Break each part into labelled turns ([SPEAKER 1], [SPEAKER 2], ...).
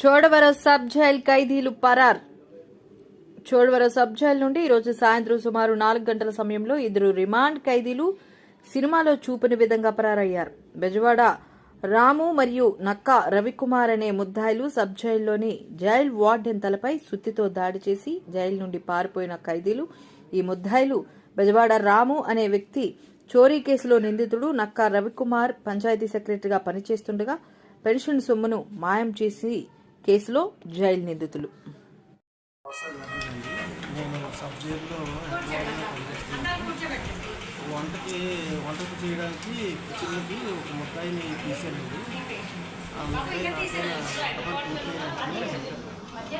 [SPEAKER 1] Chodavaram sub jail ఖైదీలు పరార్. Chodavaram sub jail నుండి ఈరోజు సాయంత్రం సుమారు నాలుగు గంటల సమయంలో ఇద్దరు రిమాండ్ ఖైదీలు సినిమాలో చూపిన విధంగా పరారయ్యారు. బెజవాడ రాము మరియు నక్క రవికుమార్ అనే ముద్దాయిలు సబ్ జైల్లోని జైల్ వార్డెన్ తలపై సుత్తితో దాడి చేసి జైలు నుండి పారిపోయిన ఖైదీలు ఈ ముద్దాయిలు బెజవాడ రాము అనే వ్యక్తి చోరీ కేసులో నిందితుడు నక్కా రవికుమార్ పంచాయతీ సెక్రటరీగా పనిచేస్తుండగా పెన్షన్ సొమ్మును మాయం చేసి కేసులో జైలు నిందితులు.
[SPEAKER 2] వంటకి వంటకు చేయడానికి కిచెన్కి ఒక ముద్దాయిని తీసానండి ఆ ముద్దాయి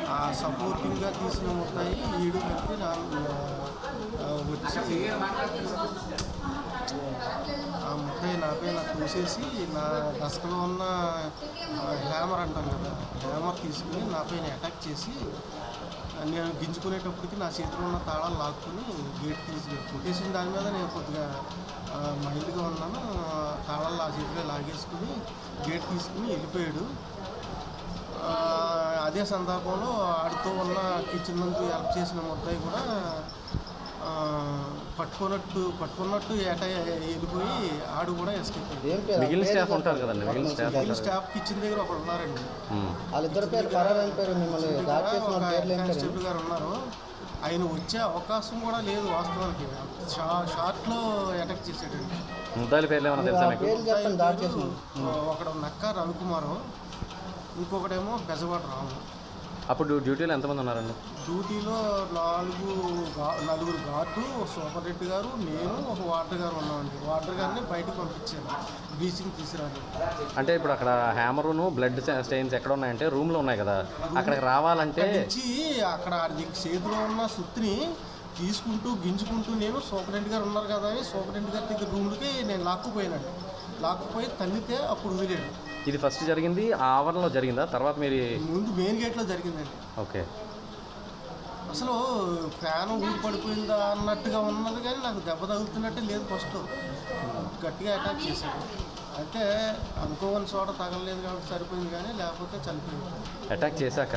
[SPEAKER 2] ఆ సపోర్టింగ్గా తీసిన ముద్దాయి ఈడు కలిపి నా వచ్చి ముద్దాయి నాకు నా దశలో ఉన్న హ్యామర్ అంటాం కదా హ్యామర్ తీసుకుని నాపైన అటాక్ చేసి నేను గింజుకునేటప్పటికి నా చేతిలో ఉన్న తాళాలు లాక్కుని గేట్ తీసి కొట్టేసిన దాని మీద నేను కొద్దిగా మైల్డ్గా ఉన్నాను. తాళాలు నా చేతిలో లాగేసుకుని గేట్ తీసుకుని వెళ్ళిపోయాడు. అదే సందర్భంలో ఆడుతూ ఉన్న కిచెన్ నుంచి హెల్ప్ చేసిన ముద్దాయి కూడా పట్టుకున్నట్టు పట్టుకున్నట్టు ఏట వెళ్ళిపోయి ఆడు కూడా ఎస్కేప్.
[SPEAKER 3] మిగిలిన స్టాఫ్ ఉంటారు కదండి మిగిలిన స్టాఫ్
[SPEAKER 2] మిగిలిన స్టాఫ్ కిచెన్ దగ్గర ఒకడు ఉన్నారండి.
[SPEAKER 4] వాళ్ళిద్దరు పేరు పరారు ఏం పేరు మిమ్మల్ని
[SPEAKER 2] కానిస్టేబుల్ గారు ఉన్నారు. ఆయన వచ్చే అవకాశం కూడా లేదు వాస్తవానికి. షా షార్ట్లో అటాక్ చేసాడండి
[SPEAKER 3] ముద్దాయిల పేర్లు ఏమైనా తెలుసా మీకు?
[SPEAKER 2] ఒకడు నక్క రవికుమారు. ఇంకొకటేమో బెజవాడ రాము.
[SPEAKER 3] అప్పుడు డ్యూటీలో ఎంతమంది ఉన్నారండి?
[SPEAKER 2] డ్యూటీలో నాలుగు గా- నలుగురు గార్డు సూపర్ రెడ్డి గారు నేను ఒక వార్డర్ గారు ఉన్నామండి. వార్డర్ గారిని బయటకు పంపించాను. బ్లీచింగ్ తీసుకురాలి
[SPEAKER 3] అంటే ఇప్పుడు అక్కడ హ్యామరును బ్లడ్ స్టెయిన్స్ ఎక్కడ ఉన్నాయంటే రూమ్లో ఉన్నాయి కదా. అక్కడికి రావాలంటే
[SPEAKER 2] నుంచి అక్కడ అది చేతిలో ఉన్న సుత్తిని తీసుకుంటూ గింజుకుంటూ నేను సూపరింటెండెంట్ గారు ఉన్నారు కదా అని సూపరింటెండెంట్ గారి దగ్గర రూమ్కి నేను లాక్కుపోయానండి. లాక్కుపోయి తన్నితే అప్పుడు వదిలేడు
[SPEAKER 3] ఇది ఫస్ట్ జరిగింది ఆ ఆవరణలో జరిగిందా? తర్వాత మీరు
[SPEAKER 2] ముందు మెయిన్ గేట్లో జరిగిందండి
[SPEAKER 3] ఓకే.
[SPEAKER 2] అసలు ఫ్యాన్ ఊడి పడిపోయిందా అన్నట్టుగా ఉన్నది కానీ నాకు దెబ్బ తగులుతున్నట్టే లేదు ఫస్ట్. గట్టిగా అటాక్ చేశాడు. అయితే అనుకోని చోట తగలలేదు కాబట్టి సరిపోయింది కానీ లేకపోతే చనిపోయింది.
[SPEAKER 3] అటాక్ చేశాక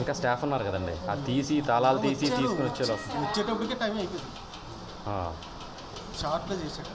[SPEAKER 3] ఇంకా స్టాఫ్ ఉన్నారు కదండి. ఆ తీసి తాళాలు తీసి. తీసుకుని
[SPEAKER 2] వచ్చేటప్పటికే టైం అయిపోయింది. షార్ట్లో చేశాడు.